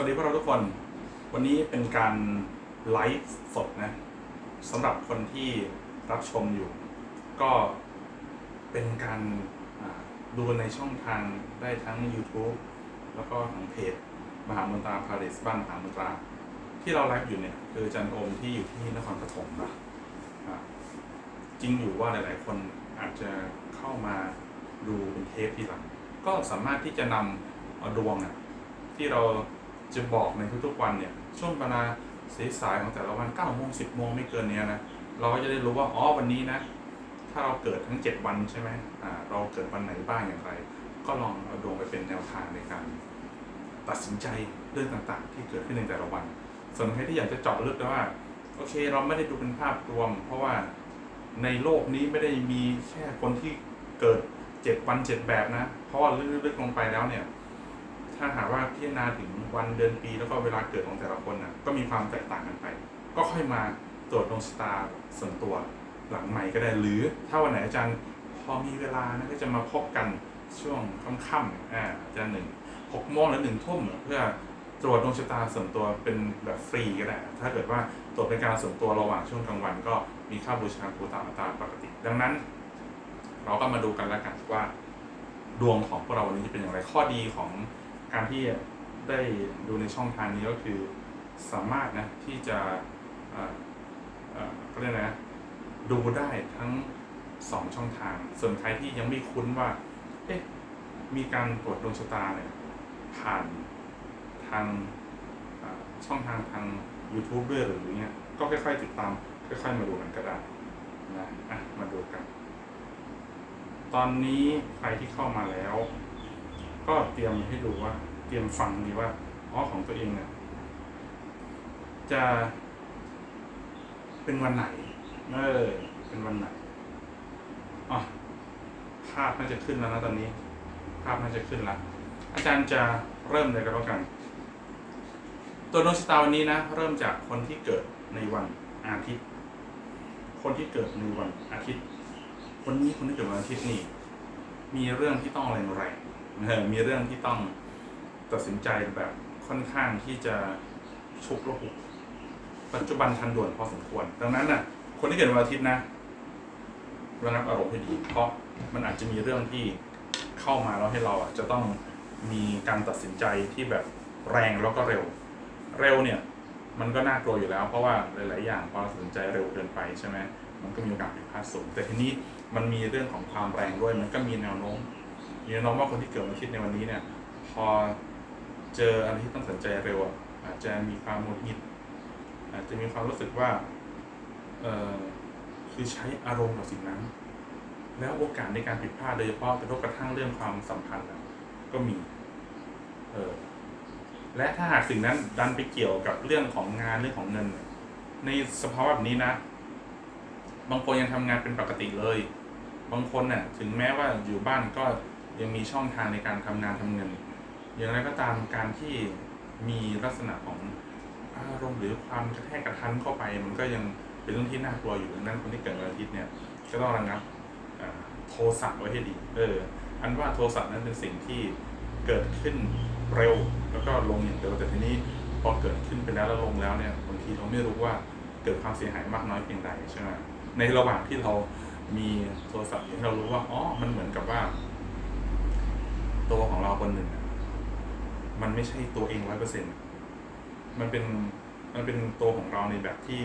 วัสดีพวกเราทุกคน วันนี้เป็นการไลฟ์สดนะสำหรับคนที่รับชมอยู่ ก็เป็นการดูในช่องทางได้ทั้ง YouTube แล้วก็ทางเพจ มหามนตราพาริสบ้านมหามนตรา ที่เราไลฟ์อยู่เนี่ยคือจันโอมที่อยู่ที่นครปฐมนะจริงอยู่ว่าหลาย ๆ คนอาจจะเข้ามาดูเป็นเทปทีหลัง ก็สามารถที่จะนำเอดวงอะที่เรา จะบอกในทุกๆวันเนี่ยช่วงเวลาสายๆของแต่ละวัน9โมง10โมงไม่เกินเนี้ยนะเราก็จะได้รู้ว่าอ๋อวันนี้นะถ้าเราเกิดทั้ง 7 วันใช่ไหมอ่าเราเกิดวันไหนบ้างอย่างไร ก็ลองเอาดวงไปเป็นแนวทางในการตัดสินใจเรื่องต่างๆ ที่เกิดขึ้นในแต่ละวัน ส่วนใครที่อยากจะเจาะลึกนะว่าโอเคเราไม่ได้ดูเป็นภาพรวม เพราะว่าในโลกนี้ไม่ได้มีแค่คนที่เกิด 7 วัน 7 แบบนะเพราะว่าลึกๆลงไปแล้วเนี่ย ถ้าหากว่าพิจารณาถึงวันเดือนปีแล้วก็เวลาเกิดของแต่ละคนนะก็มีความแตกต่างกันไป ก็ค่อยมาตรวจดวงชะตาส่วนตัวหลังใหม่ก็ได้ หรือถ้าวันไหนอาจารย์พอมีเวลานะก็จะมาพบกันช่วงค่ำๆอ่าอาจารย์หนึ่งหกโมงหรือหนึ่งทุ่มเพื่อตรวจดวงชะตาส่วนตัวเป็นแบบฟรีก็ได้ ถ้าเกิดว่าตรวจเป็นการส่วนตัวระหว่างช่วงกลางวัน ก็มีค่าบูชาครูตามอัตราปกติ ดังนั้น เราก็มาดูกันแล้วกันว่า ดวงของพวกเราวันนี้จะเป็นอย่างไรข้อดีของ การที่ได้ดูในช่องทางนี้ก็คือสามารถนะที่จะเอ่อเอ่อเขาเรียกนะดูได้ทั้งสองช่องทาง ส่วนใครที่ยังไม่คุ้นว่าเอ๊ะมีการตรวจดวงชะตาเนี่ยผ่านทางช่องทางทาง YouTube ด้วยหรืออย่างเงี้ยก็ค่อยๆติดตามค่อยๆมาดูกันก็ได้นะอะมาดูกัน ตอนนี้ใครที่เข้ามาแล้ว ก็เตรียมให้ดูว่า เตรียมฟังดีว่าอ๋อของตัวเองเนี่ยจะเป็นวันไหน เออ เป็นวันไหนอ๋อภาพน่าจะขึ้นแล้วนะตอนนี้ ภาพน่าจะขึ้นล้วอาจารย์จะเริ่มเลยก็แล้วกัน ตัวดวงชะตาวันนี้นะ เริ่มจากคนที่เกิดในวันอาทิตย์ คนที่เกิดในวันอาทิตย์ วันนี้คนที่เกิดวันอาทิตย์นี่ มีเรื่องที่ต้องแรงๆเออ มีเรื่องที่ต้องตัดสินใจแบบค่อนข้างที่จะชุกระหุกปัจจุบันทันด่วนพอสมควร ดังนั้นน่ะ คนที่เกิดวันอาทิตย์นะระงับอารมณ์ให้ดี เพราะมันอาจจะมีเรื่องที่เข้ามาแล้วให้เราอะจะต้องมีการตัดสินใจที่แบบแรงแล้วก็เร็ว เร็วเนี่ย มันก็น่ากลัวอยู่แล้ว เพราะว่าหลาย ๆ อย่างพอเราตัดสินใจเร็วเกินไปใช่ไหมมันก็มีโอกาสผิดพลาดสูง แต่ทีนี้มันมีเรื่องของความแรงด้วย มันก็มีแนวโน้ม มีแนน้มว่าคนที่เกิดวันอาทิตย์ในวันนี้เนี่ย พอเจออะไรที่ต้องสนใจเร็วอาจจะมีความหงุดหงิด อาจจะมีความรู้สึกว่าเออคือใช้อารมณ์กับสิ่งนั้น แล้วโอกาสในการผิดพลาดโดยเฉพาะกระทบกระทั่งเรื่องความสัมพันธ์ก็มีเออและถ้าหากสิ่งนั้นดันไปเกี่ยวกับเรื่องของงานเรื่องของเงิน ในสภาวะแบบนี้นะ บางคนยังทำงานเป็นปกติเลย บางคนเนี่ยถึงแม้ว่าอยู่บ้านก็ ยังมีช่องทางในการทำงานทำเงิน อย่างไรก็ตามการที่มีลักษณะของอารมณ์หรือความกระแทกกระทันเข้าไป มันก็ยังเป็นเรื่องที่น่ากลัวอยู่ดังนั้นคนที่เกิดวันอาทิตย์เนี่ยก็ต้องระงับอ่าโทสะไว้ให้ดี เออ อันว่าโทสะนั้นเป็นสิ่งที่เกิดขึ้นเร็วแล้วก็ลงอย่างเร็วแต่ทีนี้พอเกิดขึ้นไปแล้วแล้วลงแล้วเนี่ยบางทีเราไม่รู้ว่าเกิดความเสียหายมากน้อยเพียงใดใช่ไหมในระหว่างที่เรามีโทรศัพท์เรารู้ว่าอ๋อมันเหมือนกับว่า ตัวของเราคนหนึ่ง มันไม่ใช่ตัวเองร้อยเปอร์เซ็นมันเป็นมันเป็นตัวของเราในแบบที่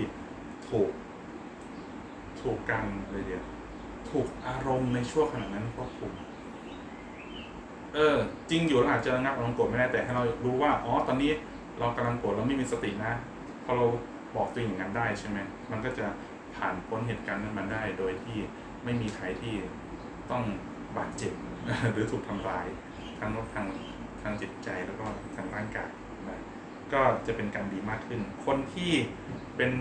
ถูก ถูกการอะไรเดียวถูกอารมณ์ในช่วงขณะนั้นควบคุมเออ จริงอยู่เราอาจจะระงับอารมณ์โกรธไม่ได้แต่ให้เรารู้ว่าอ๋อตอนนี้เรากำลังโกรธเราไม่มีสตินะพอเราบอกตัวเองอย่างนั้นได้ใช่ไหมมันก็จะผ่านพ้นเหตุการณ์นั้นมาได้ โดยที่ไม่มีใครที่ต้องบาดเจ็บหรือถูกทำร้าย ทั้งทางทางจิตใจแล้วก็ทางร่างกายนะก็จะเป็นการดีมากขึ้น คนที่เป็น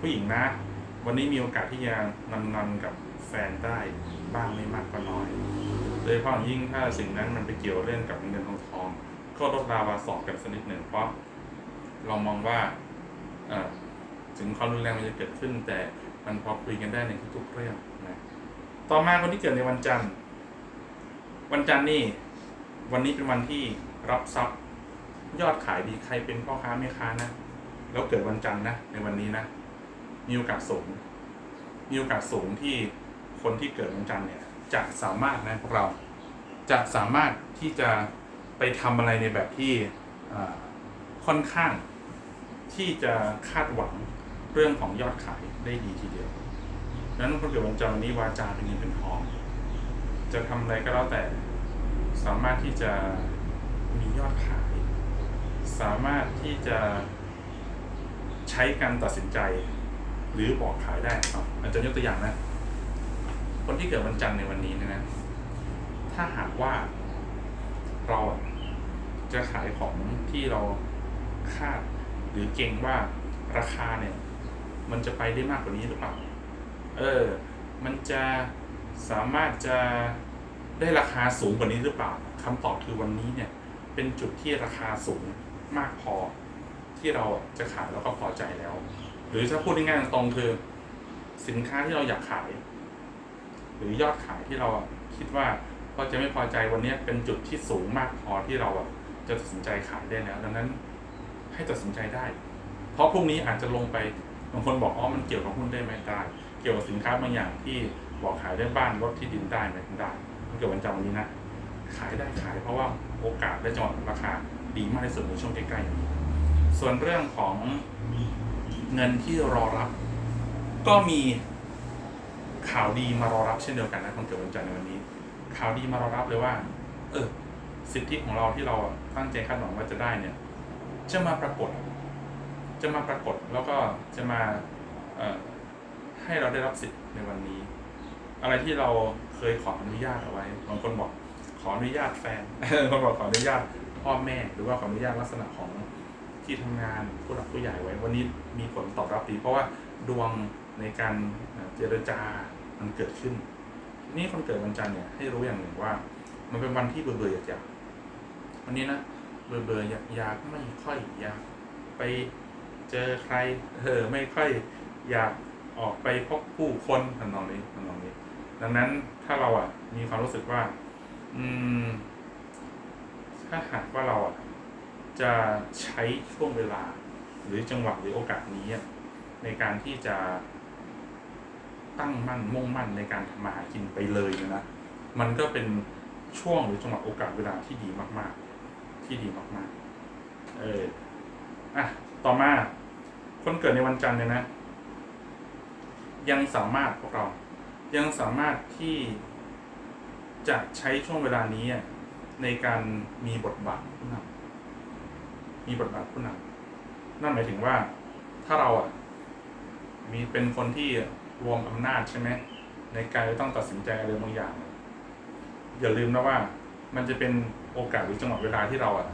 ผู้หญิงนะ วันนี้มีโอกาสที่จะนอนนอนกับแฟนได้บ้างไม่มากก็น้อย โดยเฉพาะยิ่งถ้าสิ่งนั้นมันไปเกี่ยวเรื่องกับเงินทองทอง ก็ลดราวาสอกกันสักนิดหนึ่งเพราะเรามองว่าถึงความรุนแรงมันจะเกิดขึ้น แต่มันพอคุยกันได้ในทุกๆเรื่องนะต่อมาคนที่เกิดในวันจันทร์ วันจันทร์นี่ วันนี้เป็นวันที่รับทรัพย์ ยอดขายดีใครเป็นพ่อค้าแม่ค้านะ แล้วเกิดวันจันทร์นะ ในวันนี้นะ มีโอกาสสูง มีโอกาสสูงที่คนที่เกิดวันจันทร์เนี่ย จะสามารถนะพวกเรา จะสามารถที่จะไปทำอะไรในแบบที่ค่อนข้างที่จะคาดหวังเรื่องของยอดขายได้ดีทีเดียวดังนั้นคนเกิดวันจันทร์วันนี้วาจาเป็นเงินเป็นทอง จะทำอะไรก็แล้วแต่ สามารถที่จะมียอดขาย สามารถที่จะใช้การตัดสินใจ หรือบอกขายได้ครับอาจารย์ยกตัวอย่างนะ คนที่เกิดวันจันทร์ในวันนี้นยนะถ้าหากว่าเราจะขายของที่เราคาดหรือเก่งว่าราคาเนี่ย มันจะไปได้มากกว่านี้หรือเปล่า เออ มันจะสามารถจะ ได้ราคาสูงกว่านี้หรือเปล่าคำตอบคือวันนี้เนี่ย เป็นจุดที่ราคาสูงมากพอ ที่เราจะขายแล้วก็พอใจแล้ว หรือถ้าพูดง่ายๆตรงคือ สินค้าที่เราอยากขาย หรือยอดขายที่เราคิดว่าก็จะไม่พอใจวันนี้เป็นจุดที่สูงมากพอที่เราจะตัดสินใจขายได้แล้ว ดังนั้นให้ตัดสินใจได้ เพราะพรุ่งนี้อาจจะลงไปบางคนบอกอ๋อมันเกี่ยวกับหุ้นได้ไหมได้ เกี่ยวกับสินค้าบางอย่างที่บอกขายได้บ้านรถที่ดินได้ไหมได้ เกี่ยวกับวันจันทร์วันนี้นะ ขายได้ขายเพราะว่าโอกาสและจังหวะราคาดีมากที่สุดในช่วงใกล้ๆนี้ส่วนเรื่องของเงินที่รอรับ ก็มีข่าวดีมารอรับเช่นเดียวกันนะคนเกิดวันจันทร์ในวันนี้ ข่าวดีมารอรับเลยว่า เออสิทธิของเราที่เราตั้งใจคาดหวังว่าจะได้เนี่ย จะมาปรากฏ จะมาปรากฏแล้วก็จะมาเอ่อให้เราได้รับสิทธิ์ในวันนี้ อะไรที่เรา เคยขออนุญาตเอาไว้บางคนบอกขออนุญาตแฟนบางคนบอกขออนุญาตพ่อแม่ หรือว่าขออนุญาตลักษณะของที่ทำงานผู้หลักผู้ใหญ่ไว้ วันนี้มีผลตอบรับดี เพราะว่าดวงในการเจรจามันเกิดขึ้น นี่คนเกิดวันจันทร์เนี่ยให้รู้อย่างหนึ่งว่า มันเป็นวันที่เบื่อเบื่ออยากๆวันนี้นะเบื่อเบื่ออยากอยากไม่ค่อยอยากไปเจอใครเออไม่ค่อยอยากออกไปพบผู้คนทำนองนี้ทำนองนี้ ดังนั้น ถ้าเราอะ มีความรู้สึกว่า อืม ถ้าหากว่าเราอะ จะใช้ช่วงเวลา หรือจังหวะหรือโอกาสนี้อะในการที่จะตั้งมั่นมุ่งมั่นในการทำมาหากินไปเลยนะ มันก็เป็นช่วงหรือจังหวะโอกาสเวลาที่ดีมาก ๆ ที่ดีมาก ๆ เอออะ ต่อมา คนเกิดในวันจันทร์เนี่ยนะ ยังสามารถพวกเรา ยังสามารถที่จะใช้ช่วงเวลานี้ในการมีบทบาทผู้นำมีบทบาทผู้นำนั่นหมายถึงว่าถ้าเราอะมีเป็นคนที่รวมอำนาจใช่ไหมในการจะต้องตัดสินใจอะไรบางอย่าง อย่าลืมนะว่า มันจะเป็นโอกาสหรือจังหวะเวลาที่เราอะ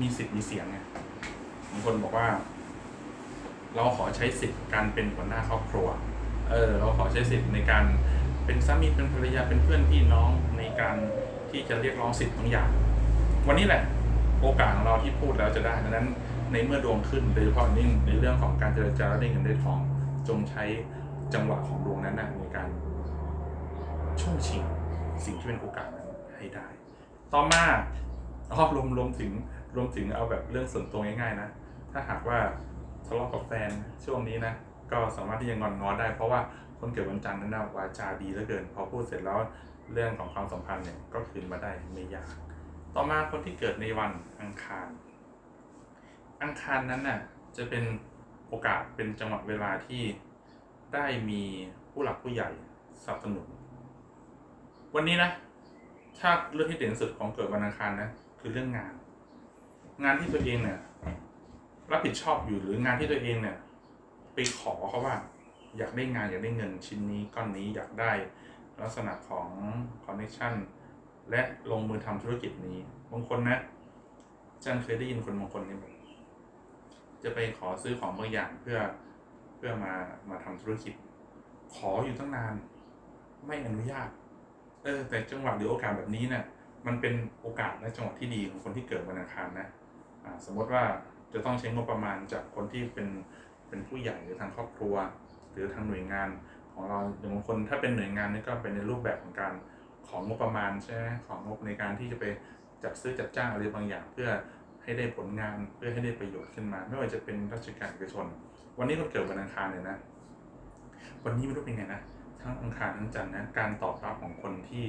มีสิทธิ์มีเสียงไงบางคนบอกว่า เราขอใช้สิทธิ์การเป็นหัวหน้าครอบครัว เออเราขอใช้สิทธิ์ในการเป็นสามีเป็นภรรยาเป็นเพื่อนพี่น้องในการที่จะเรียกร้องสิทธิ์บางอย่าง วันนี้แหละโอกาสของเราที่พูดแล้วจะได้ดังนั้นในเมื่อดวงขึ้นโดยเฉพาะยิ่งในเรื่องของการเจรจาและได้เงินได้ทอง จงใช้จังหวะของดวงนั้นนะในการช่วงชิงสิ่งที่เป็นโอกาสนั้นให้ได้ ต่อมาอ๋อรวมรวมถึงรวมถึงเอาแบบเรื่องส่วนตัวง่ายๆนะ ถ้าหากว่าทะเลาะกับแฟนช่วงนี้นะ ก็สามารถที่จะงอนงอได้ เพราะว่าคนเกิดวันจันทร์นั้นนะวาจาดีเหลือเกิน พอพูดเสร็จแล้วเรื่องของความสัมพันธ์เนี่ยก็คืนมาได้ไม่ยาก ต่อมาคนที่เกิดในวันอังคาร อังคารนั้นน่ะจะเป็นโอกาสเป็นจังหวะเวลาที่ได้มีผู้หลักผู้ใหญ่สนับสนุน วันนี้นะถ้าเรื่องที่เด่นสุดของเกิดวันอังคารนะคือเรื่องงาน งานที่ตัวเองเนี่ยรับผิดชอบอยู่หรืองานที่ตัวเองเนี่ย ไปขอเขาว่า อยากได้งานอยากได้เงินชิ้นนี้ก้อนนี้อยากได้ลักษณะของคอนเนคชั่นและลงมือทำธุรกิจนี้บางคนนะจันเคยได้ยินคนบางคนนี่แบบจะไปขอซื้อของบางอย่างเพื่อเพื่อมามาทำธุรกิจ ขออยู่ตั้งนาน ไม่อนุญาต เออ แต่จังหวะหรือโอกาสแบบนี้เนี่ยมันเป็นโอกาสและจังหวะที่ดีของคนที่เกิดวันอังคารนะอ่าสมมติว่าจะต้องใช้งบประมาณจากคนที่เป็น เป็นผู้ใหญ่หรือทางครอบครัว หรือทางหน่วยงานของเราอย่างบางคนถ้าเป็นหน่วยงานนี่ก็เป็นในรูปแบบของการของงบประมาณใช่ไหมของงบในการที่จะไปจัดซื้อจัดจ้างอะไรบางอย่าง เพื่อให้ได้ผลงานเพื่อให้ได้ประโยชน์ขึ้นมา ไม่ว่าจะเป็นราชการเอกชน วันนี้คนเกิดวันอังคารเนี่ยนะ วันนี้ไม่รู้เป็นไงนะทั้งอังคารทั้งจันทร์นะการตอบรับของคนที่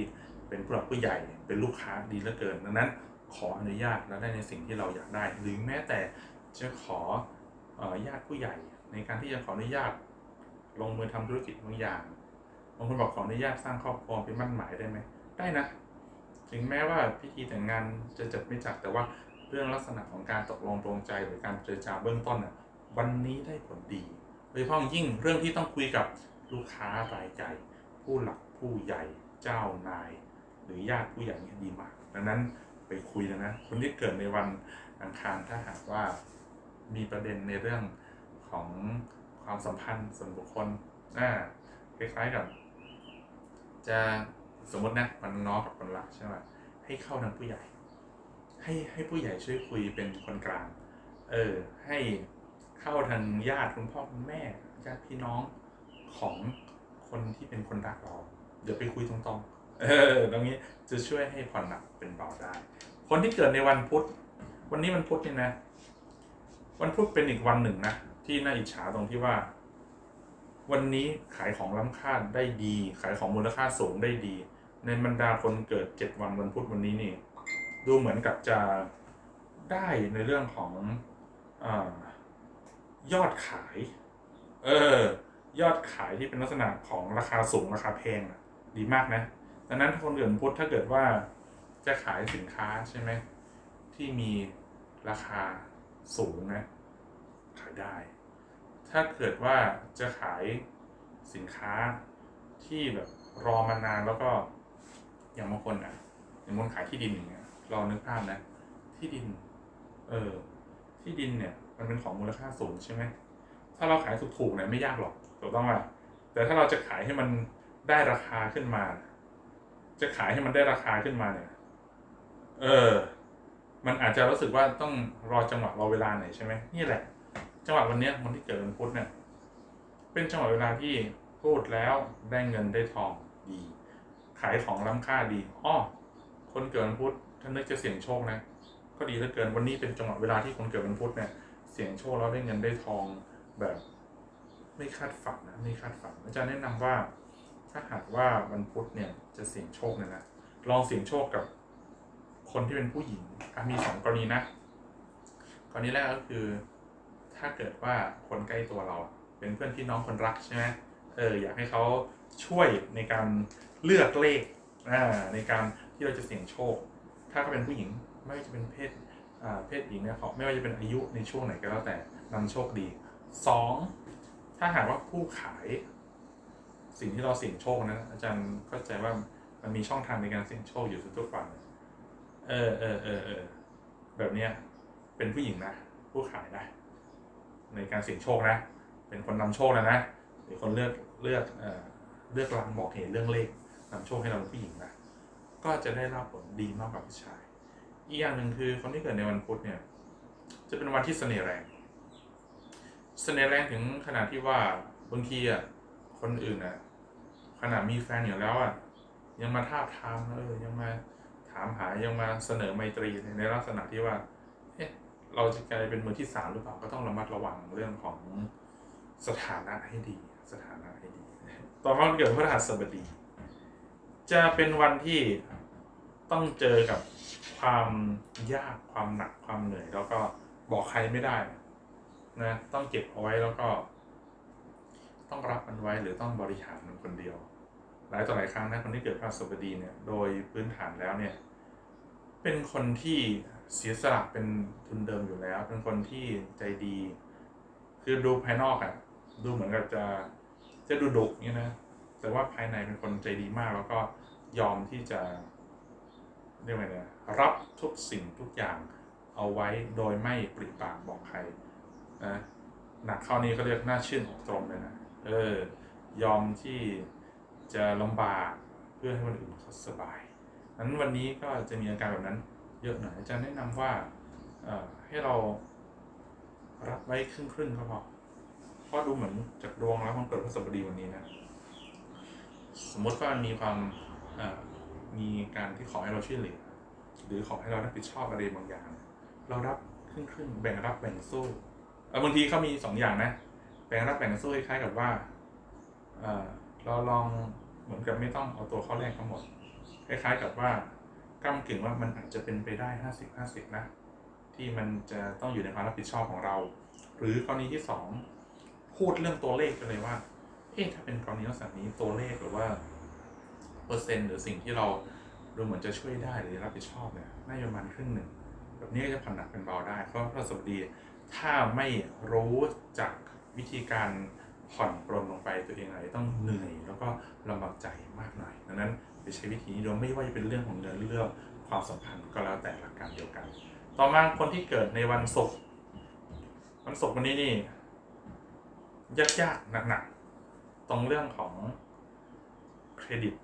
เป็นผู้หลักผู้ใหญ่เป็นลูกค้าดีเหลือเกิน ดังนั้นขออนุญาตและได้ในสิ่งที่เราอยากได้ หรือแม้แต่จะขอ ญาติผู้ใหญ่ในการที่จะขออนุญาตลงมือทำธุรกิจบางอย่างบางคนบอกขออนุญาตสร้างครอบครัวเป็นมั่นหมายได้ไหมได้นะ ถึงแม้ว่าพิธีแต่งงานจะจัดไม่จัดแต่ว่าเรื่องลักษณะของการตกลงปรงใจหรือการเจรจาเบื้องต้นน่ะวันนี้ได้ผลดีโดยเฉพาะยิ่งเรื่องที่ต้องคุยกับลูกค้ารายใหญ่ผู้หลักผู้ใหญ่เจ้านาย หรือญาติผู้ใหญ่เนี่ยดีมาก ดังนั้นไปคุยเลยนะ คนที่เกิดในวันอังคารถ้าหากว่า มีประเด็นในเรื่องของความสัมพันธ์ส่วนบุคคลอ่าคล้ายๆกับ จะสมมตินะมันง้อกับคนรักใช่ไหมให้เข้าทางผู้ใหญ่ ให้ให้ผู้ใหญ่ช่วยคุยเป็นคนกลาง เออ ให้เข้าทางญาติคุณพ่อคุณแม่ญาติพี่น้องของคนที่เป็นคนรักเราเดี๋ยวไปคุยตรงๆ เออ ตรงนี้จะช่วยให้ผ่อนหนักเป็นเบาได้ คนที่เกิดในวันพุธ วันนี้วันพุธเนี่ยนะ วันพุธเป็นอีกวันหนึ่งนะ ที่น่าอิจฉาตรงที่ว่า วันนี้ขายของล้ำค่าได้ดี ขายของมูลค่าสูงได้ดี ในบรรดาคนเกิดเจ็ดวันวันพุธวันนี้นี่ ดูเหมือนกับจะได้ในเรื่องของอยอดขาย เออ ยอดขายที่เป็นลักษณะของราคาสูงราคาแพงดีมากนะดังนั้นคนเกิดวันพุธถ้าเกิดว่าจะขายสินค้าใช่ไหมที่มีราคา สูงนะ ขายได้ ถ้าเกิดว่าจะขายสินค้าที่แบบรอมานานแล้วก็อย่างบางคนอะอย่างคนขายที่ดินอย่างเงี้ยเรานึกภาพนะ ที่ดิน เออ ที่ดินเนี่ย มันเป็นของมูลค่าสูงใช่ไหมถ้าเราขายถูกๆเนี่ยไม่ยากหรอกถูกต้องป่ะแต่ถ้าเราจะขายให้มันได้ราคาขึ้นมา จะขายให้มันได้ราคาขึ้นมาเนี่ย เออ มันอาจจะรู้สึกว่าต้องรอจังหวะรอเวลาหน่อยใช่ไหมนี่แหละ จังหวะวันนี้คนที่เกิดวันพุธเนี่ยเป็นจังหวะเวลาที่พูดแล้วได้เงินได้ทองดี ขายของล้ำค่าดีอ้อคนเกิดวันพุธถ้านนึกจะเสี่ยงโชคนะ ก็ดีเหลือเกินวันนี้เป็นจังหวะเวลาที่คนเกิดวันพุธเนี่ยเสี่ยงโชคแล้วได้เงินได้ทองแบบ ไม่คาดฝันนะไม่คาดฝันอาจารย์แนะนำว่า ถ้าหากว่าวันพุธเนี่ยจะเสี่ยงโชคเนี่ยนะลองเสี่ยงโชคกับ คนที่เป็นผู้หญิงมีสองกรณีนะกรณีแรกก็คือ ถ้าเกิดว่าคนใกล้ตัวเรา เป็นเพื่อนพี่น้องคนรักใช่ไหมเอออยากให้เขาช่วยในการเลือกเลขในการที่เราจะเสี่ยงโชค ถ้าเขาเป็นผู้หญิงไม่ว่าจะเป็นเพศอ่าเพศหญิงเนี่ยเขาไม่ว่าจะเป็นอายุในช่วงไหนก็แล้วแต่นำโชคดีสองถ้าหากว่าผู้ขาย สิ่งที่เราเสี่ยงโชคนะอาจารย์เข้าใจว่ามันมีช่องทางในการเสี่ยงโชคอยู่ทุกๆวัน เออเออเออเออแบบเนี้ยเป็นผู้หญิงนะ ผู้ขายนะ ในการเสี่ยงโชคนะ เป็นคนนำโชคนะนะหรือคนเลือกเลือกเอ่อเลือกลางบอกเหตุเรื่องเลขนำโชคให้เราเป็นผู้หญิงนะก็จะได้รับผลดีมากกว่าผู้ชาย อีกอย่างหนึ่งคือคนที่เกิดในวันพุธเนี่ย จะเป็นวันที่เสน่ห์แรงเสน่ห์แรงถึงขนาดที่ว่าบางทีอะคนอื่นอะขนาดมีแฟนอยู่แล้วอะยังมาท้าทามเออยังมาามหายังมาเสนอไมตรีในลักษณะที่ว่าเอ๊ะเราจะกลายเป็นมือที่สามหรือเปล่าก็ต้องระมัดระวังเรื่องของสถานะให้ดี สถานะให้ดีต่อมาวันเกิดพระรหัสบดี จะเป็นวันที่ต้องเจอกับความยากความหนักความเหนื่อย แล้วก็บอกใครไม่ได้นะต้องเก็บเอาไว้แล้วก็ ต้องรับมันไว้หรือต้องบริหารมันคนเดียวหลายต่อหลายครั้งนะคนที่เกิดพระสบดีเนี่ยโดยพื้นฐานแล้วเนี่ย เป็นคนที่เสียสละเป็นทุนเดิมอยู่แล้ว เป็นคนที่ใจดี คือดูภายนอกอะ่ะ ดูเหมือนกับจะจะดูดุเนี่ยนะ แต่ว่าภายในเป็นคนใจดีมาก แล้วก็ยอมที่จะเรียกว่าไงนะรับทุกสิ่งทุกอย่างเอาไว้โดยไม่ปริปากบอกใครนะหนักเข้านี้ก็เรียกหน้าชื่นอกตรงเลยนะเออ ยอมที่จะลำบากเพื่อให้คนอื่นเขาสบาย นั้นวันนี้ก็จะมีอาการแบบนั้น เยอะหน่อยอาจารย์แนะนำว่าเอให้เรารับไว้ครึ่งครึ่งๆก็พอเพราะดูเหมือนจากดวงแล้วมันเกิดพฤษบดีวันนี้นะ สมมติว่ามีความมีการที่ขอให้เราช่วยเหลือหรือขอให้เรารับผิดชอบอะไรบางอย่าง เรารับรึ่งครึ่งๆแบ่งรับแบ่งสู้บางทีเขามีสองอย่างนะ แบ่งรับแบ่งสู้คล้ายๆกับว่าเออเราลองเหมือนกับไม่ต้องเอาตัวเข้าแรกทั้งหมด คล้ายๆกับว่าก้ากึ่งว่ามันอาจจะเป็นไปได้ห้าสิบห้าสิบนะ ที่มันจะต้องอยู่ในความรับผิดชอบของเรา หรือกรณีที่สองพูดเรื่องตัวเลขไปเลยว่าเอ๊ะถ้าเป็นกรณีลักษณะนี้ตัวเลขหรือว่าเปอร์เซ็นต์หรือสิ่งที่เราดูเหมือนจะช่วยได้หรือรับผิดชอบเนี่ยน่าจะประมาณครึ่งหนึ่งแบบนี้ก็จะผ่อนหนักเป็นเบาได้ เพราะพระสบดีถ้าไม่รู้จักวิธีการผ่อนปลนลงไปตัวเองอาจจะต้องเหนื่อยแล้วก็ลำบากใจมากหน่อยดังนั้น ใช้วิธีนี้โดูไม่ว่าจะเป็นเรื่องของเงินเรื่องความสัมพันธ์ก็แล้วแต่หลักการเดียวกัน ต่อมาคนที่เกิดในวันศุกร์วันศุกร์วันนี้นี่ยากๆหนักๆตรงเรื่องของเครดิต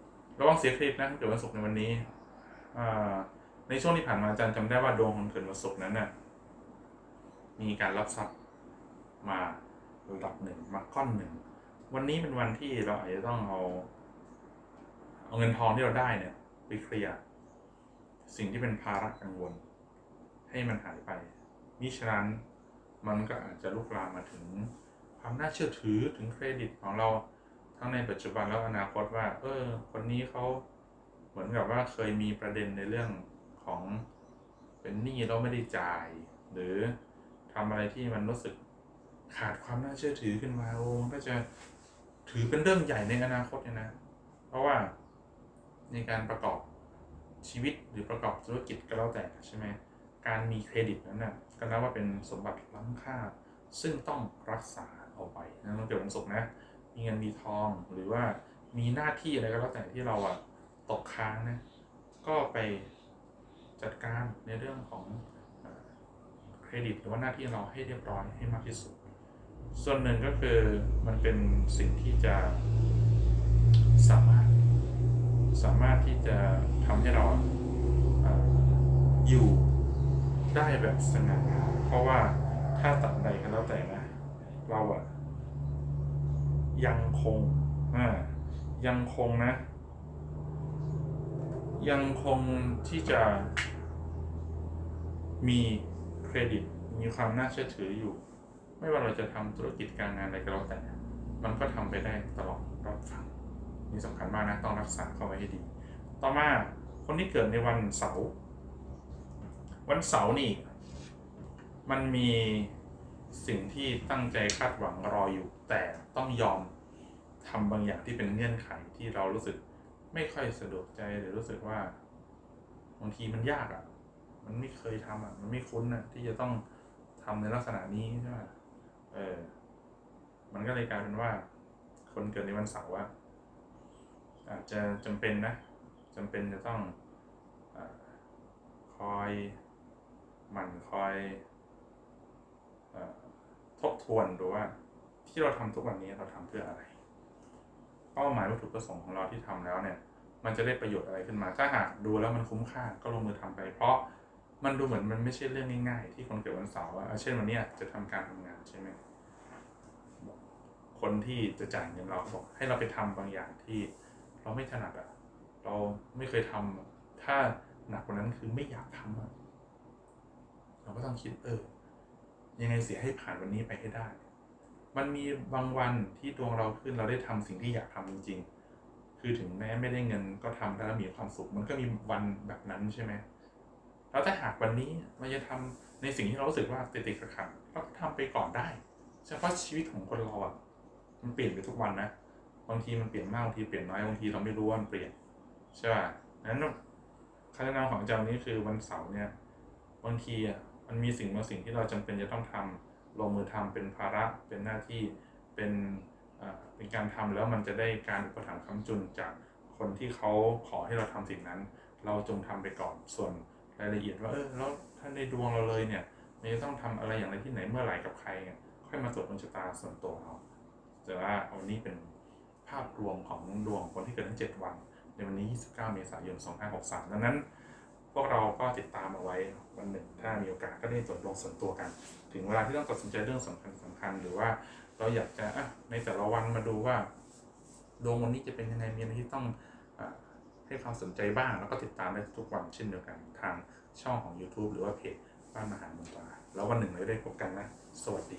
ระวังเสียเครดิตนะเกิดวันศุกร์ในวันนี้ในช่วงที่ผ่านมาอาจารย์จำได้ว่าดวงของเกิดวันศุกร์นั้นน่ะมีการรับทรัพย์มาระดับหนึ่งมาก้อนหนึ่งวันนี้เป็นวันที่เราอาจจะต้องเอา เอาเงินทองที่เราได้เนี่ยไปเคลียร์สิ่งที่เป็นภาระกังวล ให้มันหายไปมิฉะนั้นมันก็อาจจะลุกลามมาถึงความน่าเชื่อถือถึงเครดิตของเราทั้งในปัจจุบันแล้วอนาคตว่า เออ คนนี้เขาเหมือนกับว่าเคยมีประเด็นในเรื่องของเป็นหนี้เราไม่ได้จ่าย หรือทำอะไรที่มันรู้สึกขาดความน่าเชื่อถือขึ้นมาโอ้ก็จะถือเป็นเรื่องใหญ่ในอนาคตเนี่ยนะ เพราะว่า ในการประกอบชีวิตหรือประกอบธุรกิจก็แล้วแต่ใช่ไหมการมีเครดิตนั้นน่ะก็นับว่าเป็นสมบัติล้ำค่า ซึ่งต้องรักษาเอาไว้นะต้งเกี่ยวกับสุขนะ มีเงินมีทองหรือว่ามีหน้าที่อะไรก็แล้วแต่ที่เราอะตกค้างนะก็ไปจัดการในเรื่องของเอ่อเครดิตหรือว่าหน้าที่เราให้เรียบร้อยให้มากที่สุด ส่วนหนึ่งก็คือมันเป็นสิ่งที่จะสามารถ สามารถที่จะทำให้เราอยู่ได้แบบสง่างามเพราะว่าถ้าตัดใดก็แล้วแต่นะ เราอะยังคงอ่ายังคงนะ ยังคงที่จะมีเครดิตมีความน่าเชื่อถืออยู่ ไม่ว่าเราจะทำธุรกิจการงานอะไรก็แล้วแต่ มันก็ทำไปได้ตลอดรอดฝั่ง นี่สำคัญมากนะต้องรักษาเข้าไว้ให้ดี ต่อมาคนที่เกิดในวันเสาร์วันเสาร์นี่ มันมีสิ่งที่ตั้งใจคาดหวังรออยู่ แต่ต้องยอมทำบางอย่างที่เป็นเงื่อนไขที่เรารู้สึกไม่ค่อยสะดวกใจหรือรู้สึกว่าบางทีมันยากอะ่ะ มันไม่เคยทำอะ มันไม่คุ้นอะ ที่จะต้องทำในลักษณะนี้ใช่ไหมเออ มันก็เลยกลายเป็นว่า คนเกิดในวันเสาร์อะ อาจจะจำเป็นนะจำเป็นจะต้องอคอยหมั่นคอยอทบทวนดูว่าที่เราทำทุกวันนี้เราทำเพื่ออะไร เป้าหมายวัตถุประสงค์ของเราที่ทำแล้วเนี่ย มันจะได้ประโยชน์อะไรขึ้นมา ถ้าหากดูแล้วมันคุ้มค่าก็ลงมือทำไป เพราะมันดูเหมือนมันไม่ใช่เรื่องง่ายๆ ที่คนเกิดวันเสาร์อะเช่นวันนี้จะทำการทำงานใช่ไหมคนที่จะจ่ายเงินเราเขาบอกให้เราไปทำบางอย่างที่ เราไม่ถนัดอะเราไม่เคยทำอะถ้าหนักกว่านั้นคือไม่อยากทำอะเราก็ต้องคิดเออ ยังไงเสียให้ผ่านวันนี้ไปให้ได้ มันมีบางวันที่ดวงเราขึ้นเราได้ทำสิ่งที่อยากทำจริง ๆ คือถึงแม้ไม่ได้เงินก็ทำได้แล้วมีความสุข มันก็มีวันแบบนั้นใช่ไหมแล้วถ้าหากวันนี้เราจะทำในสิ่งที่เรารู้สึกว่าติดติดขัดเราก็ทำไปก่อนได้ เฉพาะชีวิตของคนเราอะมันเปลี่ยนไปทุกวันนะ บางทีมันเปลี่ยนมากบางทีเปลี่ยนน้อยบางทีเราไม่รู้ว่ามันเปลี่ยนใช่ป่ะนั้นคำแนะนำของอาจารย์นี้คือวันเสาร์เนี่ยบางทีอะมันมีสิ่งบางสิ่งที่เราจำเป็นจะต้องทำลงมือทำเป็นภาระเป็นหน้าที่เป็นเอ่อเป็นการทำแล้วมันจะได้การอุปถัมภ์คำจุนจากคนที่เขาขอให้เราทำสิ่งนั้น เราจงทำไปก่อนส่วนรายละเอียดว่าเออแล้วถ้าในดวงเราเลยเนี่ยมันจะต้องทำอะไรอย่างไรที่ไหนเมื่อไหร่กับใครค่อยมาตรวจดวงชะตาส่วนตัวเราแต่ว่าเอานี้เป็น ภาพรวมของดวงคนที่เกิดทั้ง 7 วัน ในวันนี้ 29 เมษายน 2563 ดังนั้น พวกเราก็ติดตามเอาไว้วันหนึ่ง ถ้ามีโอกาสก็ได้ตรวจดวงส่วนตัวกัน ถึงเวลาที่ต้องตัดสินใจเรื่องสำคัญสำคัญ หรือว่าเราอยากจะอะในแต่ละวันมาดูว่าดวงวันนี้จะเป็นยังไงมีอะไรที่ต้องอให้ความสนใจบ้าง แล้วก็ติดตามได้ทุกวันเช่นเดียวกันทางช่องของ YouTube หรือว่าเพจบ้านมหาเมืองตราแล้ววันหนึ่งเราได้พบกันนะ สวัสดี